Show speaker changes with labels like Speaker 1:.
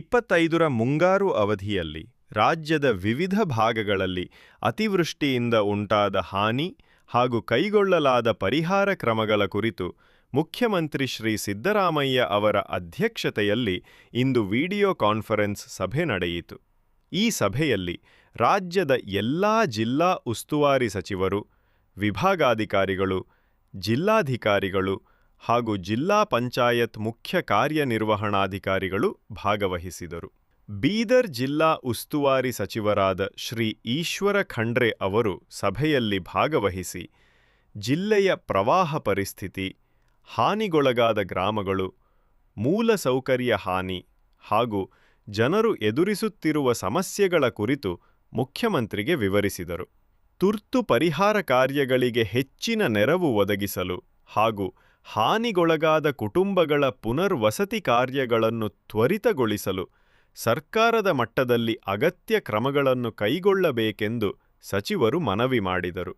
Speaker 1: ಇಪ್ಪತ್ತೈದರ ಮುಂಗಾರು ಅವಧಿಯಲ್ಲಿ ರಾಜ್ಯದ ವಿವಿಧ ಭಾಗಗಳಲ್ಲಿ ಅತಿವೃಷ್ಟಿಯಿಂದ ಉಂಟಾದ ಹಾನಿ ಹಾಗೂ ಕೈಗೊಳ್ಳಲಾದ ಪರಿಹಾರ ಕ್ರಮಗಳ ಕುರಿತು ಮುಖ್ಯಮಂತ್ರಿ ಶ್ರೀ ಸಿದ್ದರಾಮಯ್ಯ ಅವರ ಅಧ್ಯಕ್ಷತೆಯಲ್ಲಿ ಇಂದು ವಿಡಿಯೋ ಕಾನ್ಫರೆನ್ಸ್ ಸಭೆ ನಡೆಯಿತು ಈ ಸಭೆಯಲ್ಲಿ ರಾಜ್ಯದ ಎಲ್ಲಾ ಜಿಲ್ಲಾ ಉಸ್ತುವಾರಿ ಸಚಿವರು ವಿಭಾಗಾಧಿಕಾರಿಗಳು ಜಿಲ್ಲಾಧಿಕಾರಿಗಳು ಹಾಗೂ ಜಿಲ್ಲಾ ಪಂಚಾಯತ್ ಮುಖ್ಯ ಕಾರ್ಯನಿರ್ವಹಣಾಧಿಕಾರಿಗಳು ಭಾಗವಹಿಸಿದರು ಬೀದರ್ ಜಿಲ್ಲಾ ಉಸ್ತುವಾರಿ ಸಚಿವರಾದ ಶ್ರೀ ಈಶ್ವರ ಖಂಡ್ರೆ ಅವರು ಸಭೆಯಲ್ಲಿ ಭಾಗವಹಿಸಿ ಜಿಲ್ಲೆಯ ಪ್ರವಾಹ ಪರಿಸ್ಥಿತಿ ಹಾನಿಗೊಳಗಾದ ಗ್ರಾಮಗಳು ಮೂಲಸೌಕರ್ಯ ಹಾನಿ ಹಾಗೂ ಜನರು ಎದುರಿಸುತ್ತಿರುವ ಸಮಸ್ಯೆಗಳ ಕುರಿತು ಮುಖ್ಯಮಂತ್ರಿಗೆ ವಿವರಿಸಿದರು ತುರ್ತು ಪರಿಹಾರ ಕಾರ್ಯಗಳಿಗೆ ಹೆಚ್ಚಿನ ನೆರವು ಒದಗಿಸಲು ಹಾಗೂ ಹಾನಿಗೊಳಗಾದ ಕುಟುಂಬಗಳ ಪುನರ್ವಸತಿ ಕಾರ್ಯಗಳನ್ನು ತ್ವರಿತಗೊಳಿಸಲು ಸರ್ಕಾರದ ಮಟ್ಟದಲ್ಲಿ ಅಗತ್ಯ ಕ್ರಮಗಳನ್ನು ಕೈಗೊಳ್ಳಬೇಕೆಂದು ಸಚಿವರು ಮನವಿ ಮಾಡಿದರು